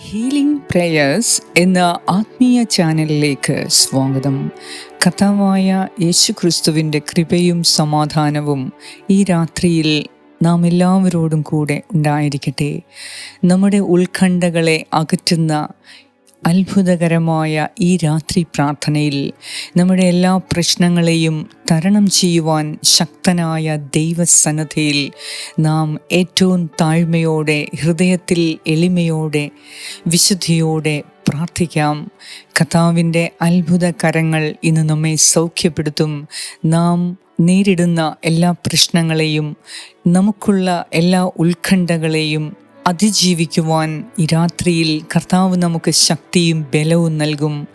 Healing prayers എന്ന ആത്മീയ ചാനലിലേക്ക് സ്വാഗതം. കഥാവായ യേശുക്രിസ്തുവിന്റെ കൃപയും സമാധാനവും ഈ രാത്രിയിൽ നാം എല്ലാവരോടും കൂടെ ഉണ്ടായിരിക്കട്ടെ. നമ്മുടെ ഉത്കണ്ഠകളെ അകറ്റുന്ന അത്ഭുതകരമായ ഈ രാത്രി പ്രാർത്ഥനയിൽ നമ്മുടെ എല്ലാ പ്രശ്നങ്ങളെയും തരണം ചെയ്യുവാൻ ശക്തനായ ദൈവസന്നദ്ധയിൽ നാം ഏറ്റവും താഴ്മയോടെ ഹൃദയത്തിൽ എളിമയോടെ വിശുദ്ധിയോടെ പ്രാർത്ഥിക്കാം. കഥാവിന്റെ അത്ഭുത കരങ്ങൾ ഇന്ന് നമ്മെ സൗഖ്യപ്പെടുത്തും. നാം നേരിടുന്ന എല്ലാ പ്രശ്നങ്ങളെയും നമുക്കുള്ള എല്ലാ ഉത്കണ്ഠകളെയും അതിജീവിക്കുവാൻ ഈ രാത്രിയിൽ കർത്താവ് നമുക്ക് ശക്തിയും ബലവും നൽകും.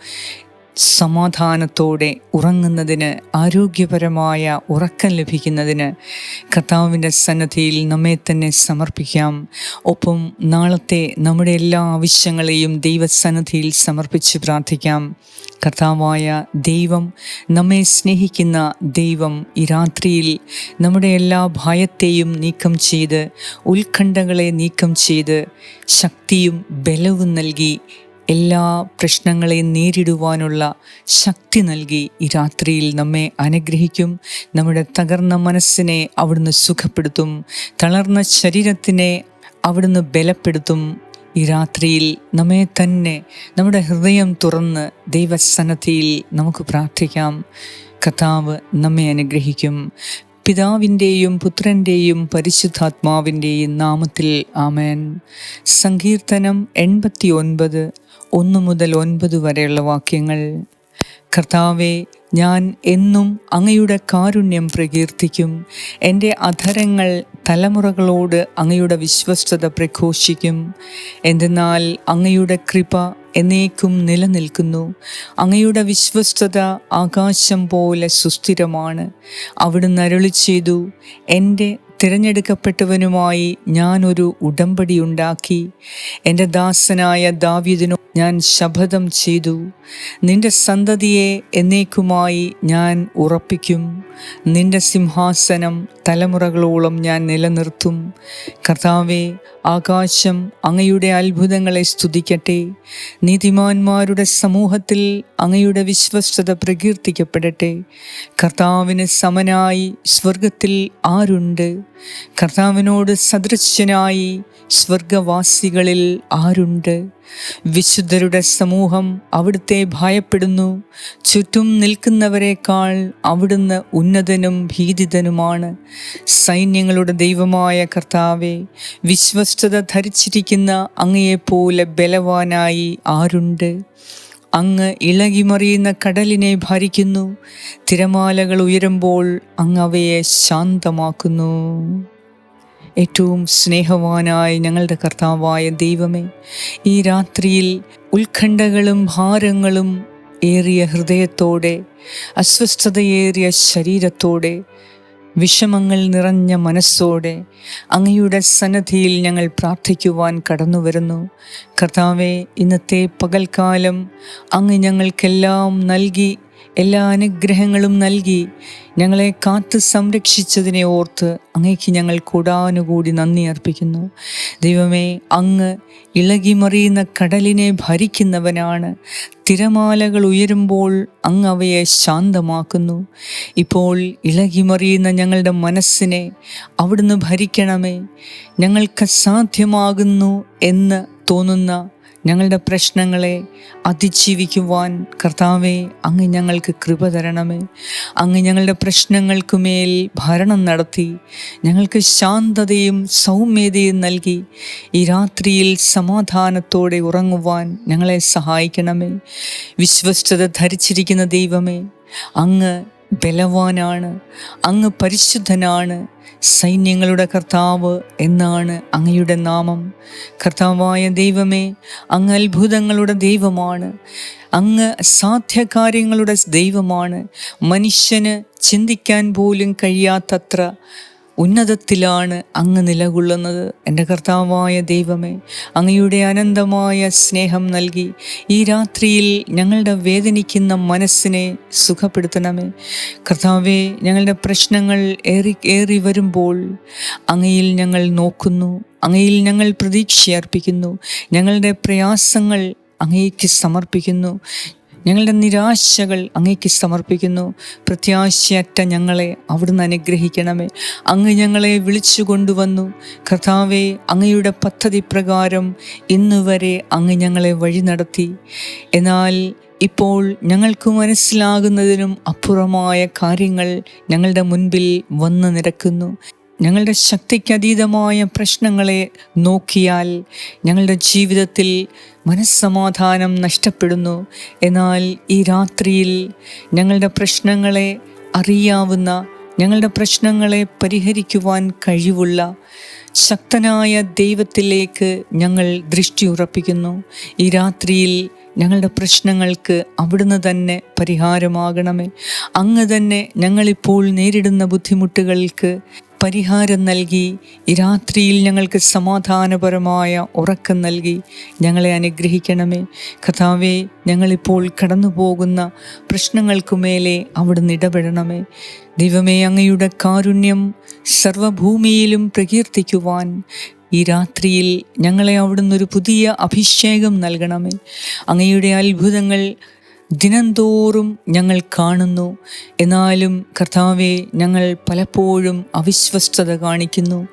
സമാധാനത്തോടെ ഉറങ്ങുന്നതിന് ആരോഗ്യപരമായ ഉറക്കം ലഭിക്കുന്നതിന് കർത്താവിന്റെ സന്നദ്ധിയിൽ നമ്മെ തന്നെ സമർപ്പിക്കാം. ഒപ്പം നാളത്തെ നമ്മുടെ എല്ലാ ആവശ്യങ്ങളെയും ദൈവസന്നദ്ധിയിൽ സമർപ്പിച്ച് പ്രാർത്ഥിക്കാം. കർത്താവായ ദൈവം നമ്മെ സ്നേഹിക്കുന്ന ദൈവം ഈ രാത്രിയിൽ നമ്മുടെ എല്ലാ ഭയത്തെയും നീക്കം ചെയ്ത് ഉത്കണ്ഠകളെ നീക്കം ചെയ്ത് ശക്തിയും ബലവും നൽകി എല്ലാ പ്രശ്നങ്ങളെയും നേരിടുവാനുള്ള ശക്തി നൽകി ഈ രാത്രിയിൽ നമ്മെ അനുഗ്രഹിക്കും. നമ്മുടെ തകർന്ന മനസ്സിനെ അവിടുന്ന് സുഖപ്പെടുത്തും. തളർന്ന ശരീരത്തിനെ അവിടുന്ന് ബലപ്പെടുത്തും. ഈ രാത്രിയിൽ നമ്മെ തന്നെ നമ്മുടെ ഹൃദയം തുറന്ന് ദൈവസന്നദ്ധിയിൽ നമുക്ക് പ്രാർത്ഥിക്കാം. കഥാവ് നമ്മെ അനുഗ്രഹിക്കും. പിതാവിന്റെയും പുത്രന്റെയും പരിശുദ്ധാത്മാവിന്റെയും നാമത്തിൽ ആമേൻ. സങ്കീർത്തനം എൺപത്തി ഒൻപത് ഒന്ന് മുതൽ ഒൻപത് വരെയുള്ള വാക്യങ്ങൾ. കർത്താവെ ഞാൻ എന്നും അങ്ങയുടെ കാരുണ്യം പ്രകീർത്തിക്കും. എന്റെ അധരങ്ങൾ തലമുറകളോട് അങ്ങയുടെ വിശ്വസ്തത പ്രഘോഷിക്കും. എന്തെന്നാൽ അങ്ങയുടെ കൃപ എന്നേക്കും നിലനിൽക്കുന്നു. അങ്ങയുടെ വിശ്വസ്തത ആകാശം പോലെ സുസ്ഥിരമാണ്. അവിടുന്ന് അരുളി ചെയ്തു എന്റെ തിരഞ്ഞെടുക്കപ്പെട്ടവനുമായി ഞാനൊരു ഉടമ്പടി ഉണ്ടാക്കി. എന്റെ ദാസനായ ദാവ്യതിനു ഞാൻ ശപഥം ചെയ്തു. നിന്റെ സന്തതിയെ എന്നേക്കുമായി ഞാൻ ഉറപ്പിക്കും. നിന്റെ സിംഹാസനം തലമുറകളോളം ഞാൻ നിലനിർത്തും. കർത്താവെ ആകാശം അങ്ങയുടെ അത്ഭുതങ്ങളെ സ്തുതിക്കട്ടെ. നീതിമാന്മാരുടെ സമൂഹത്തിൽ അങ്ങയുടെ വിശ്വസ്തത പ്രകീർത്തിക്കപ്പെടട്ടെ. കർത്താവിന് സമനായി സ്വർഗത്തിൽ ആരുണ്ട്? കർത്താവിനോട് സദൃശ്യനായി സ്വർഗവാസികളിൽ ആരുണ്ട്? വിശുദ്ധരുടെ സമൂഹം അവിടുത്തെ ഭയപ്പെടുന്നു. ചുറ്റും നിൽക്കുന്നവരെക്കാൾ അവിടുന്ന് ഉന്നതനും ഭീതിതനുമാണ്. സൈന്യങ്ങളുടെ ദൈവമായ കർത്താവെ വിശ്വസ്തത ധരിച്ചിരിക്കുന്ന അങ്ങയെപ്പോലെ ബലവാനായി ആരുണ്ട്? അങ്ങ് ഇളകിമറിയുന്ന കടലിനെ ഭരിക്കുന്നു. തിരമാലകൾ ഉയരുമ്പോൾ അങ്ങ് അവയെ ശാന്തമാക്കുന്നു. ഏറ്റവും സ്നേഹവാനായ ഞങ്ങളുടെ കർത്താവായ ദൈവമേ ഈ രാത്രിയിൽ ഉത്കണ്ഠകളും ഭാരങ്ങളും ഏറിയ ഹൃദയത്തോടെ അസ്വസ്ഥതയേറിയ ശരീരത്തോടെ വിഷമങ്ങൾ നിറഞ്ഞ മനസ്സോടെ അങ്ങയുടെ സന്നദ്ധിയിൽ ഞങ്ങൾ പ്രാർത്ഥിക്കുവാൻ കടന്നു വരുന്നു കർത്താവെ ഇന്നത്തെ പകൽക്കാലം അങ്ങ് ഞങ്ങൾക്കെല്ലാം നൽകി എല്ലാ അനുഗ്രഹങ്ങളും നൽകി ഞങ്ങളെ കാത്ത് സംരക്ഷിച്ചതിനെ ഓർത്ത് അങ്ങേക്ക് ഞങ്ങൾ കൂടാനുകൂടി നന്ദി അർപ്പിക്കുന്നു. ദൈവമേ അങ്ങ് ഇളകിമറിയുന്ന കടലിനെ ഭരിക്കുന്നവനാണ്. തിരമാലകൾ ഉയരുമ്പോൾ അങ്ങ് അവയെ ശാന്തമാക്കുന്നു. ഇപ്പോൾ ഇളകിമറിയുന്ന ഞങ്ങളുടെ മനസ്സിനെ അവിടുന്ന് ഭരിക്കണമേ. ഞങ്ങൾക്ക് സാധ്യമാകുന്നു എന്ന് തോന്നുന്ന ഞങ്ങളുടെ പ്രശ്നങ്ങളെ അതിജീവിക്കുവാൻ കർത്താവെ അങ്ങ് ഞങ്ങൾക്ക് കൃപ തരണമേ. അങ്ങ് ഞങ്ങളുടെ പ്രശ്നങ്ങൾക്ക് മേൽ ഭരണം നടത്തി ഞങ്ങൾക്ക് ശാന്തതയും സൗമ്യതയും നൽകി ഈ രാത്രിയിൽ സമാധാനത്തോടെ ഉറങ്ങുവാൻ ഞങ്ങളെ സഹായിക്കണമേ. വിശ്വസ്തത ധരിച്ചിരിക്കുന്ന ദൈവമേ അങ്ങ് ബലവാനാണ് അങ്ങ് പരിശുദ്ധനാണ് സൈന്യങ്ങളുടെ കർത്താവ് എന്നാണ് അങ്ങയുടെ നാമം. കർത്താവായ ദൈവമേ അങ്ങ് അത്ഭുതങ്ങളുടെ ദൈവമാണ്. അങ്ങ് സാധ്യകാര്യങ്ങളുടെ ദൈവമാണ്. മനുഷ്യന് ചിന്തിക്കാൻ പോലും കഴിയാത്തത്ര ഉന്നതത്തിലാണ് അങ്ങ് നിലകൊള്ളുന്നത്. എന്റെ കർത്താവായ ദൈവമേ അങ്ങയുടെ അനന്തമായ സ്നേഹം നൽകി. ഈ രാത്രിയിൽ ഞങ്ങളുടെ വേദനിക്കുന്ന മനസ്സിനെ സുഖപ്പെടുത്തണമേ. കർത്താവെ ഞങ്ങളുടെ പ്രശ്നങ്ങൾ ഏറി ഏറി വരുമ്പോൾ അങ്ങയിൽ ഞങ്ങൾ നോക്കുന്നു. അങ്ങയിൽ ഞങ്ങൾ പ്രതീക്ഷയർപ്പിക്കുന്നു. ഞങ്ങളുടെ പ്രയാസങ്ങൾ അങ്ങേക്ക് സമർപ്പിക്കുന്നു. ഞങ്ങളുടെ നിരാശകൾ അങ്ങേക്ക് സമർപ്പിക്കുന്നു. പ്രത്യാശയറ്റ ഞങ്ങളെ അവിടുന്ന് അനുഗ്രഹിക്കണമേ. അങ്ങ് ഞങ്ങളെ വിളിച്ചു കൊണ്ടുവന്നു. കർത്താവെ അങ്ങയുടെ പദ്ധതി പ്രകാരം ഇന്നുവരെ അങ്ങ് ഞങ്ങളെ വഴി നടത്തി. എന്നാൽ ഇപ്പോൾ ഞങ്ങൾക്ക് മനസ്സിലാകുന്നതിനും അപ്പുറമായ കാര്യങ്ങൾ ഞങ്ങളുടെ മുൻപിൽ വന്നു നിരക്കുന്നു. ഞങ്ങളുടെ ശക്തിക്കതീതമായ പ്രശ്നങ്ങളെ നോക്കിയാൽ ഞങ്ങളുടെ ജീവിതത്തിൽ മനസ്സമാധാനം നഷ്ടപ്പെടുന്നു. എന്നാൽ ഈ രാത്രിയിൽ ഞങ്ങളുടെ പ്രശ്നങ്ങളെ അറിയാവുന്ന ഞങ്ങളുടെ പ്രശ്നങ്ങളെ പരിഹരിക്കുവാൻ കഴിവുള്ള ശക്തനായ ദൈവത്തിലേക്ക് ഞങ്ങൾ ദൃഷ്ടി ഉറപ്പിക്കുന്നു. ഈ രാത്രിയിൽ ഞങ്ങളുടെ പ്രശ്നങ്ങൾക്ക് അവിടുന്ന് തന്നെ പരിഹാരമാകണമേ. അങ്ങ് തന്നെ ഞങ്ങളിപ്പോൾ നേരിടുന്ന ബുദ്ധിമുട്ടുകൾക്ക് പരിഹാരം നൽകി. ഈ രാത്രിയിൽ ഞങ്ങൾക്ക് സമാധാനപരമായ ഉറക്കം നൽകി. ഞങ്ങളെ അനുഗ്രഹിക്കണമേ. കഥാവെ ഞങ്ങളിപ്പോൾ കടന്നു പോകുന്ന പ്രശ്നങ്ങൾക്കു മേലെ അവിടുന്ന് ഇടപെടണമേ. ദൈവമേ അങ്ങയുടെ കാരുണ്യം സർവഭൂമിയിലും പ്രകീർത്തിക്കുവാൻ ഈ രാത്രിയിൽ ഞങ്ങളെ അവിടുന്ന് ഒരു പുതിയ അഭിഷേകം നൽകണമേ. അങ്ങയുടെ അത്ഭുതങ്ങൾ ദിനംതോറും ഞങ്ങൾ കാണുന്നു. എന്നാലും കർത്താവെ ഞങ്ങൾ പലപ്പോഴും അവിശ്വസ്തത കാണിക്കുന്നു.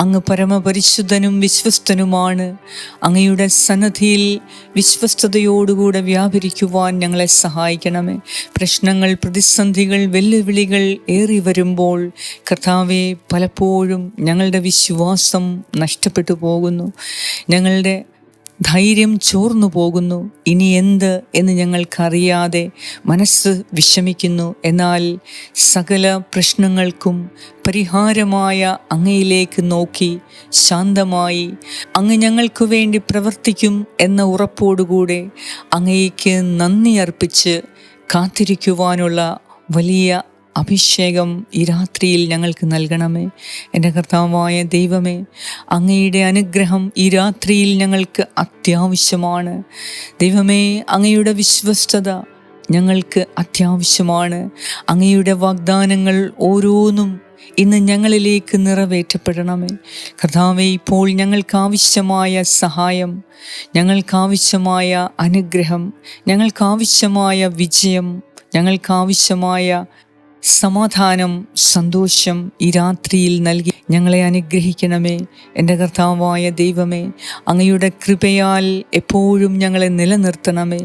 അങ്ങ് പരമപരിശുദ്ധനും വിശ്വസ്തനുമാണ്. അങ്ങയുടെ സന്നദ്ധിയിൽ വിശ്വസ്തയോടുകൂടെ വ്യാപരിക്കുവാൻ ഞങ്ങളെ സഹായിക്കണമേ. പ്രശ്നങ്ങൾ പ്രതിസന്ധികൾ വെല്ലുവിളികൾ ഏറി വരുമ്പോൾ കർത്താവെ പലപ്പോഴും ഞങ്ങളുടെ വിശ്വാസം നഷ്ടപ്പെട്ടു പോകുന്നു. ഞങ്ങളുടെ ധൈര്യം ചോർന്നു പോകുന്നു. ഇനി എന്ത് എന്ന് ഞങ്ങൾക്കറിയാതെ മനസ്സ് വിഷമിക്കുന്നു. എന്നാൽ സകല പ്രശ്നങ്ങൾക്കും പരിഹാരമായ അങ്ങയിലേക്ക് നോക്കി ശാന്തമായി അങ്ങ് ഞങ്ങൾക്ക് വേണ്ടി പ്രവർത്തിക്കും എന്ന ഉറപ്പോടുകൂടെ അങ്ങയ്ക്ക് നന്ദി അർപ്പിച്ച് കാത്തിരിക്കുവാനുള്ള വലിയ അഭിഷേകം ഈ രാത്രിയിൽ ഞങ്ങൾക്ക് നൽകണമേ. എന്റെ കർത്താവായ ദൈവമേ അങ്ങയുടെ അനുഗ്രഹം ഈ രാത്രിയിൽ ഞങ്ങൾക്ക് അത്യാവശ്യമാണ്. ദൈവമേ അങ്ങയുടെ വിശ്വസ്തത ഞങ്ങൾക്ക് അത്യാവശ്യമാണ്. അങ്ങയുടെ വാഗ്ദാനങ്ങൾ ഓരോന്നും ഇന്ന് ഞങ്ങളിലേക്ക് നിറവേറ്റപ്പെടണമേ. കർത്താവെ ഇപ്പോൾ ഞങ്ങൾക്കാവശ്യമായ സഹായം ഞങ്ങൾക്കാവശ്യമായ അനുഗ്രഹം ഞങ്ങൾക്കാവശ്യമായ വിജയം ഞങ്ങൾക്കാവശ്യമായ സമാധാനം സന്തോഷം ഈ രാത്രിയിൽ നൽകി ഞങ്ങളെ അനുഗ്രഹിക്കണമേ. എന്റെ കർത്താവായ ദൈവമേ അങ്ങയുടെ കൃപയാൽ എപ്പോഴും ഞങ്ങളെ നിലനിർത്തണമേ.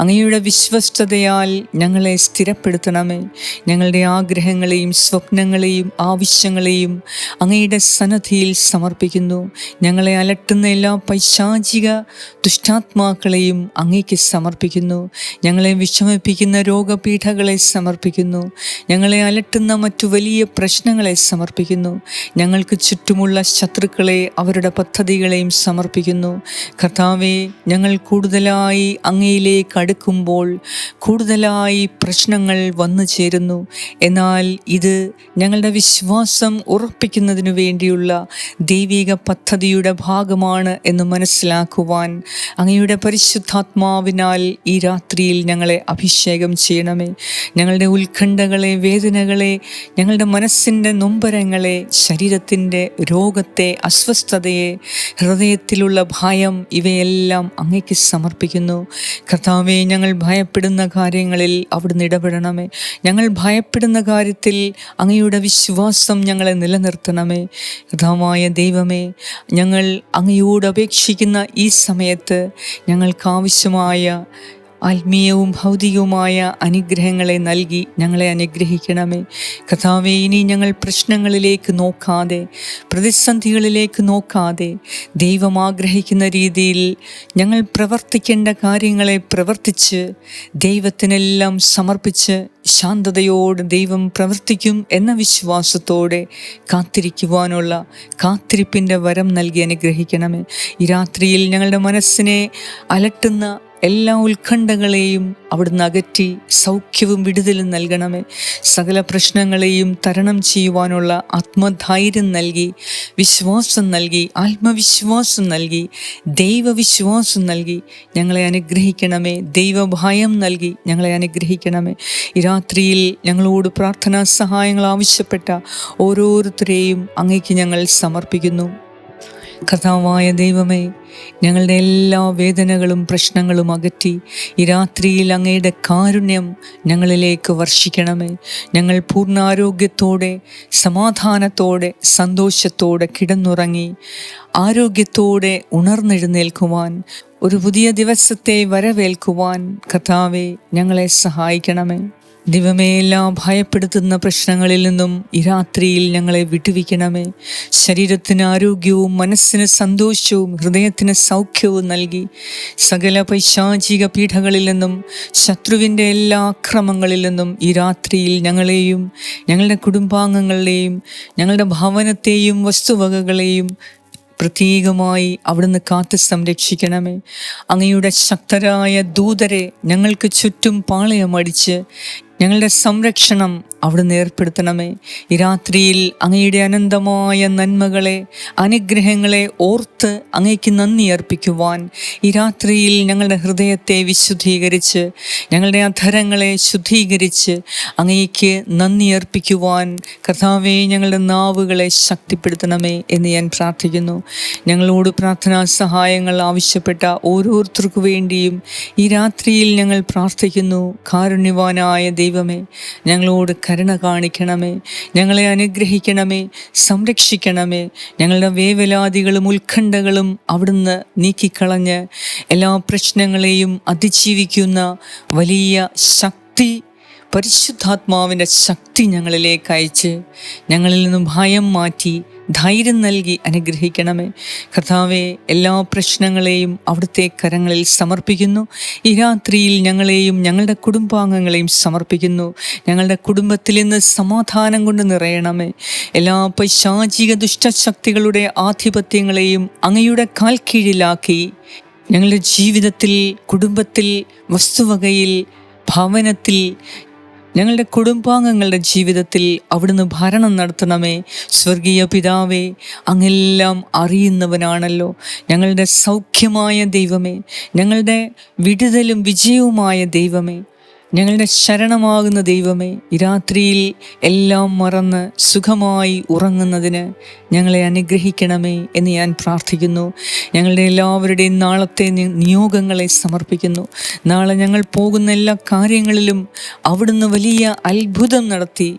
അങ്ങയുടെ വിശ്വസ്തതയാൽ ഞങ്ങളെ സ്ഥിരപ്പെടുത്തണമേ. ഞങ്ങളുടെ ആഗ്രഹങ്ങളെയും സ്വപ്നങ്ങളെയും ആവശ്യങ്ങളെയും അങ്ങയുടെ സന്നദ്ധിയിൽ സമർപ്പിക്കുന്നു. ഞങ്ങളെ അലട്ടുന്ന എല്ലാ പൈശാചിക ദുഷ്ടാത്മാക്കളെയും അങ്ങേക്ക് സമർപ്പിക്കുന്നു. ഞങ്ങളെ വിഷമിപ്പിക്കുന്ന രോഗപീഠകളെ സമർപ്പിക്കുന്നു. ഞങ്ങളെ അലട്ടുന്ന മറ്റു വലിയ പ്രശ്നങ്ങളെ സമർപ്പിക്കുന്നു. ഞങ്ങൾക്ക് ചുറ്റുമുള്ള ശത്രുക്കളെ അവരുടെ പദ്ധതികളെയും സമർപ്പിക്കുന്നു. കർത്താവെ ഞങ്ങൾ കൂടുതലായി അങ്ങയിലേക്ക് അടുക്കുമ്പോൾ കൂടുതലായി പ്രശ്നങ്ങൾ വന്നു ചേരുന്നു. എന്നാൽ ഇത് ഞങ്ങളുടെ വിശ്വാസം ഉറപ്പിക്കുന്നതിനു വേണ്ടിയുള്ള ദൈവിക പദ്ധതിയുടെ ഭാഗമാണ് എന്ന് മനസ്സിലാക്കുവാൻ അങ്ങയുടെ പരിശുദ്ധാത്മാവിനാൽ ഈ രാത്രിയിൽ ഞങ്ങളെ അഭിഷേകം ചെയ്യണമേ. ഞങ്ങളുടെ ഉത്കണ്ഠകളെ വേദനകളെ ഞങ്ങളുടെ മനസ്സിന്റെ നൊമ്പരങ്ങളെ ശരീരത്തിന്റെ രോഗത്തെ അസ്വസ്ഥതയെ ഹൃദയത്തിലുള്ള ഭയം ഇവയെല്ലാം അങ്ങയ്ക്ക് സമർപ്പിക്കുന്നു. കർത്താവെ ഞങ്ങൾ ഭയപ്പെടുന്ന കാര്യങ്ങളിൽ അവിടുന്ന് ഇടപെടണമേ. ഞങ്ങൾ ഭയപ്പെടുന്ന കാര്യത്തിൽ അങ്ങയുടെ വിശ്വാസം ഞങ്ങളെ നിലനിർത്തണമേ. കർത്താവായ ദൈവമേ ഞങ്ങൾ അങ്ങയോട് അപേക്ഷിക്കുന്ന ഈ സമയത്ത് ഞങ്ങൾക്കാവശ്യമായ ആത്മീയവും ഭൗതികവുമായ അനുഗ്രഹങ്ങളെ നൽകി ഞങ്ങളെ അനുഗ്രഹിക്കണമേ. കഥാവെ ഇനി ഞങ്ങൾ പ്രശ്നങ്ങളിലേക്ക് നോക്കാതെ പ്രതിസന്ധികളിലേക്ക് നോക്കാതെ ദൈവം ആഗ്രഹിക്കുന്ന രീതിയിൽ ഞങ്ങൾ പ്രവർത്തിക്കേണ്ട കാര്യങ്ങളെ പ്രവർത്തിച്ച് ദൈവത്തിനെല്ലാം സമർപ്പിച്ച് ശാന്തതയോട് ദൈവം പ്രവർത്തിക്കും എന്ന വിശ്വാസത്തോടെ കാത്തിരിക്കുവാനുള്ള കാത്തിരിപ്പിന്റെ വരം നൽകി അനുഗ്രഹിക്കണമേ. ഈ രാത്രിയിൽ ഞങ്ങളുടെ മനസ്സിനെ അലട്ടുന്ന എല്ലാ ഉത്കണ്ഠകളെയും അവിടുന്ന് അകറ്റി സൗഖ്യവും വിടുതലും നൽകണമേ. സകല പ്രശ്നങ്ങളെയും തരണം ചെയ്യുവാനുള്ള ആത്മധൈര്യം നൽകി വിശ്വാസം നൽകി ആത്മവിശ്വാസം നൽകി ദൈവവിശ്വാസം നൽകി ഞങ്ങളെ അനുഗ്രഹിക്കണമേ. ദൈവഭയം നൽകി ഞങ്ങളെ അനുഗ്രഹിക്കണമേ. ഈ രാത്രിയിൽ ഞങ്ങളോട് പ്രാർത്ഥനാ സഹായങ്ങൾ ആവശ്യപ്പെട്ട ഓരോരുത്തരെയും അങ്ങേക്ക് ഞങ്ങൾ സമർപ്പിക്കുന്നു. കഥാവായ ദൈവമേ ഞങ്ങളുടെ എല്ലാ വേദനകളും പ്രശ്നങ്ങളും അകറ്റി ഈ രാത്രിയിൽ അങ്ങയുടെ കാരുണ്യം ഞങ്ങളിലേക്ക് വർഷിക്കണമേ. ഞങ്ങൾ പൂർണാരോഗ്യത്തോടെ സമാധാനത്തോടെ സന്തോഷത്തോടെ കിടന്നുറങ്ങി ആരോഗ്യത്തോടെ ഉണർന്നെഴുന്നേൽക്കുവാൻ ഒരു പുതിയ ദിവസത്തെ വരവേൽക്കുവാൻ കഥാവെ ഞങ്ങളെ സഹായിക്കണമേ. ദൈവമേ എല്ലാ ഭയപ്പെടുത്തുന്ന പ്രശ്നങ്ങളിൽ നിന്നും ഈ രാത്രിയിൽ ഞങ്ങളെ വിട്ടുവിക്കണമേ ശരീരത്തിന് ആരോഗ്യവും മനസ്സിന് സന്തോഷവും ഹൃദയത്തിന് സൗഖ്യവും നൽകി സകല പൈശാചിക പീഠങ്ങളിൽ നിന്നും ശത്രുവിന്റെ എല്ലാ അക്രമങ്ങളിൽ നിന്നും ഈ രാത്രിയിൽ ഞങ്ങളെയും ഞങ്ങളുടെ കുടുംബാംഗങ്ങളെയും ഞങ്ങളുടെ ഭവനത്തെയും വസ്തുവകകളെയും പ്രത്യേകമായി അവിടുന്ന് കാത്ത് സംരക്ഷിക്കണമേ. അങ്ങയുടെ ശക്തരായ ദൂതരെ ഞങ്ങൾക്ക് ചുറ്റും പാളയമടിച്ച് ഞങ്ങളുടെ സംരക്ഷണം അവിടുന്ന് ഏർപ്പെടുത്തണമേ. ഈ രാത്രിയിൽ അങ്ങയുടെ അനന്തമായ നന്മകളെ അനുഗ്രഹങ്ങളെ ഓർത്ത് അങ്ങയ്ക്ക് നന്ദി അർപ്പിക്കുവാൻ ഈ രാത്രിയിൽ ഞങ്ങളുടെ ഹൃദയത്തെ വിശുദ്ധീകരിച്ച് ഞങ്ങളുടെ അധരങ്ങളെ ശുദ്ധീകരിച്ച് അങ്ങയ്ക്ക് നന്ദി അർപ്പിക്കുവാൻ കർത്താവെ ഞങ്ങളുടെ നാവുകളെ ശക്തിപ്പെടുത്തണമേ എന്ന് ഞാൻ പ്രാർത്ഥിക്കുന്നു. ഞങ്ങളോട് പ്രാർത്ഥനാ സഹായങ്ങൾ ആവശ്യപ്പെട്ട ഓരോരുത്തർക്കു വേണ്ടിയും ഈ രാത്രിയിൽ ഞങ്ങൾ പ്രാർത്ഥിക്കുന്നു. കാരുണ്യവാനായ ദൈവമേ ഞങ്ങളോട് കരുണ കാണിക്കണമേ. ഞങ്ങളെ അനുഗ്രഹിക്കണമേ. സംരക്ഷിക്കണമേ. ഞങ്ങളുടെ വേവലാതികളും ഉത്കണ്ഠകളും അവിടുന്ന് നീക്കിക്കളഞ്ഞ് എല്ലാ പ്രശ്നങ്ങളെയും അതിജീവിക്കുന്ന വലിയ ശക്തി പരിശുദ്ധാത്മാവിന്റെ ശക്തി ഞങ്ങളിലേക്ക് അയച്ച് ഞങ്ങളിൽ നിന്നും ഭയം മാറ്റി ധൈര്യം നൽകി അനുഗ്രഹിക്കണമേ. കർത്താവെ എല്ലാ പ്രശ്നങ്ങളെയും അവിടുത്തെ കരങ്ങളിൽ സമർപ്പിക്കുന്നു. ഈ രാത്രിയിൽ ഞങ്ങളെയും ഞങ്ങളുടെ കുടുംബാംഗങ്ങളെയും സമർപ്പിക്കുന്നു. ഞങ്ങളുടെ കുടുംബത്തിൽ നിന്ന് സമാധാനം കൊണ്ട് നിറയണമേ. എല്ലാ പൈശാചിക ദുഷ്ടശക്തികളുടെ ആധിപത്യങ്ങളെയും അങ്ങയുടെ കാൽ കീഴിലാക്കി ഞങ്ങളുടെ ജീവിതത്തിൽ കുടുംബത്തിൽ വസ്തുവകയിൽ ഭവനത്തിൽ ഞങ്ങളുടെ കുടുംബാംഗങ്ങളുടെ ജീവിതത്തിൽ അവിടുന്ന് ഭരണം നടത്തണമേ. സ്വർഗീയ പിതാവേ അങ്ങെല്ലാം അറിയുന്നവനാണല്ലോ ഞങ്ങളുടെ സൗഖ്യമായ ദൈവമേ. ഞങ്ങളുടെ വിടുതലും വിജയവുമായ ദൈവമേ. ഞങ്ങളുടെ ശരണമാകുന്ന ദൈവമേ ഈ രാത്രിയിൽ എല്ലാം മറന്ന് സുഖമായി ഉറങ്ങുന്നതിന് ഞങ്ങളെ അനുഗ്രഹിക്കണമേ എന്ന് ഞാൻ പ്രാർത്ഥിക്കുന്നു. ഞങ്ങളുടെ എല്ലാവരുടെയും നാളത്തെ നിയോഗങ്ങളെ സമർപ്പിക്കുന്നു. നാളെ ഞങ്ങൾ പോകുന്ന എല്ലാ കാര്യങ്ങളിലും അവിടുന്ന് വലിയ അത്ഭുതം നടത്തി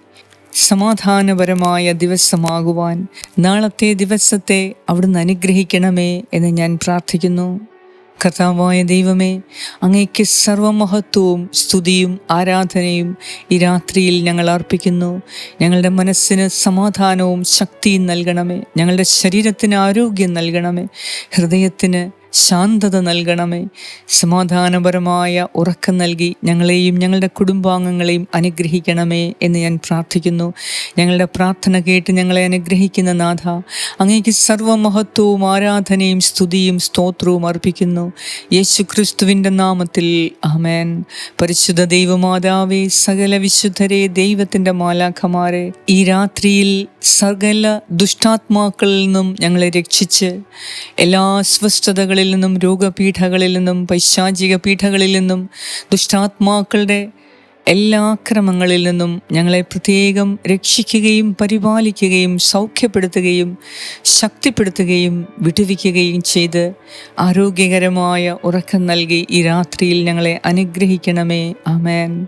സമാധാനപരമായ ദിവസമാകുവാൻ നാളത്തെ ദിവസത്തെ അവിടുന്ന് അനുഗ്രഹിക്കണമേ എന്ന് ഞാൻ പ്രാർത്ഥിക്കുന്നു. കർത്താവായ ദൈവമേ അങ്ങയ്ക്ക് സർവമഹത്വവും സ്തുതിയും ആരാധനയും ഈ രാത്രിയിൽ ഞങ്ങൾ അർപ്പിക്കുന്നു. ഞങ്ങളുടെ മനസ്സിന് സമാധാനവും ശക്തിയും നൽകണമേ. ഞങ്ങളുടെ ശരീരത്തിന് ആരോഗ്യം നൽകണമേ. ഹൃദയത്തിന് ശാന്തത നൽകണമേ. സമാധാനപരമായ ഉറക്കം നൽകി ഞങ്ങളെയും ഞങ്ങളുടെ കുടുംബാംഗങ്ങളെയും അനുഗ്രഹിക്കണമേ എന്ന് ഞാൻ പ്രാർത്ഥിക്കുന്നു. ഞങ്ങളുടെ പ്രാർത്ഥന കേട്ട് ഞങ്ങളെ അനുഗ്രഹിക്കുന്ന നാഥ അങ്ങേക്ക് സർവമഹത്വവും ആരാധനയും സ്തുതിയും സ്തോത്രവും അർപ്പിക്കുന്നു. യേശു ക്രിസ്തുവിന്റെ നാമത്തിൽ ആമേൻ. പരിശുദ്ധ ദൈവമാതാവേ സകല വിശുദ്ധരെ ദൈവത്തിന്റെ മാലാഖമാരെ ഈ രാത്രിയിൽ സകല ദുഷ്ടാത്മാക്കളിൽ നിന്നും ഞങ്ങളെ രക്ഷിച്ച് എല്ലാ അസ്വസ്ഥതകളിൽ നിന്നും രോഗപീഠകളിൽ നിന്നും പൈശാചിക പീഠകളിൽ നിന്നും ദുഷ്ടാത്മാക്കളുടെ എല്ലാ അക്രമങ്ങളിൽ നിന്നും ഞങ്ങളെ പ്രത്യേകം രക്ഷിക്കുകയും പരിപാലിക്കുകയും സൗഖ്യപ്പെടുത്തുകയും ശക്തിപ്പെടുത്തുകയും വിടുവിക്കുകയും ചെയ്ത് ആരോഗ്യകരമായ ഉറക്കം നൽകി ഈ രാത്രിയിൽ ഞങ്ങളെ അനുഗ്രഹിക്കണമേ. അമേൻ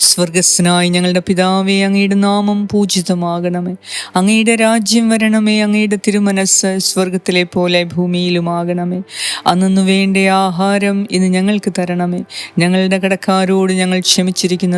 സ്വർഗസ്നായി ഞങ്ങളുടെ പിതാവേ അങ്ങയുടെ നാമം പൂജിതമാകണമേ. അങ്ങയുടെ രാജ്യം വരണമേ അങ്ങയുടെ തിരുമനസ് സ്വർഗത്തിലെ പോലെ ഭൂമിയിലുമാകണമേ. അന്നു വേണ്ട ആഹാരം ഇന്ന് ഞങ്ങൾക്ക് തരണമേ. ഞങ്ങളുടെ കടക്കാരോട് ഞങ്ങൾ ക്ഷമിച്ചിരിക്കുന്നത്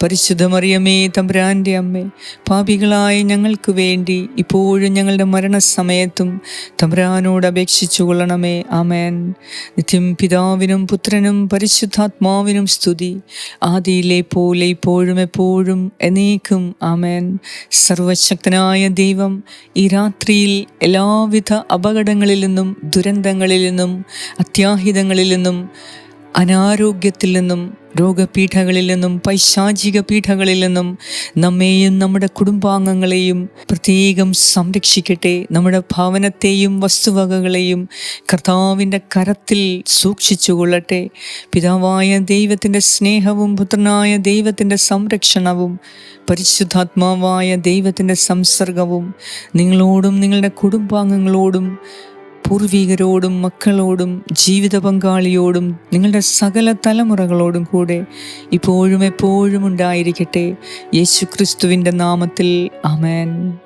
പരിശുദ്ധ മറിയമേ തമ്പുരാന്റെ അമ്മേ പാപികളായ ഞങ്ങൾക്ക് വേണ്ടി ഇപ്പോഴും ഞങ്ങളുടെ മരണസമയത്തും തമ്പുരാനോട് അപേക്ഷിച്ചു കൊള്ളണമേ ആമേൻ. നിത്യം പിതാവിനും പുത്രനും പരിശുദ്ധാത്മാവിനും സ്തുതി ആദിയിലെ പോലെ ഇപ്പോഴും എപ്പോഴും എന്നേക്കും ആമേൻ. സർവശക്തനായ ദൈവം ഈ രാത്രിയിൽ എല്ലാവിധ അപകടങ്ങളിൽ നിന്നും ദുരന്തങ്ങളിൽ നിന്നും അത്യാഹിതങ്ങളിൽ നിന്നും അനാരോഗ്യത്തിൽ നിന്നും രോഗപീഠകളിൽ നിന്നും പൈശാചിക പീഠകളിൽ നിന്നും നമ്മെയും നമ്മുടെ കുടുംബാംഗങ്ങളെയും പ്രത്യേകം സംരക്ഷിക്കട്ടെ. നമ്മുടെ ഭവനത്തെയും വസ്തുവകകളെയും കർത്താവിന്റെ കരത്തിൽ സൂക്ഷിച്ചു കൊള്ളട്ടെ. പിതാവായ ദൈവത്തിന്റെ സ്നേഹവും പുത്രനായ ദൈവത്തിന്റെ സംരക്ഷണവും പരിശുദ്ധാത്മാവായ ദൈവത്തിന്റെ സംസർഗവും നിങ്ങളോടും നിങ്ങളുടെ കുടുംബാംഗങ്ങളോടും പൂർവികരോടും മക്കളോടും ജീവിത പങ്കാളിയോടും നിങ്ങളുടെ സകല തലമുറകളോടും കൂടെ ഇപ്പോഴും എപ്പോഴും ഉണ്ടായിരിക്കട്ടെ. യേശു ക്രിസ്തുവിന്റെ നാമത്തിൽ. അമേൻ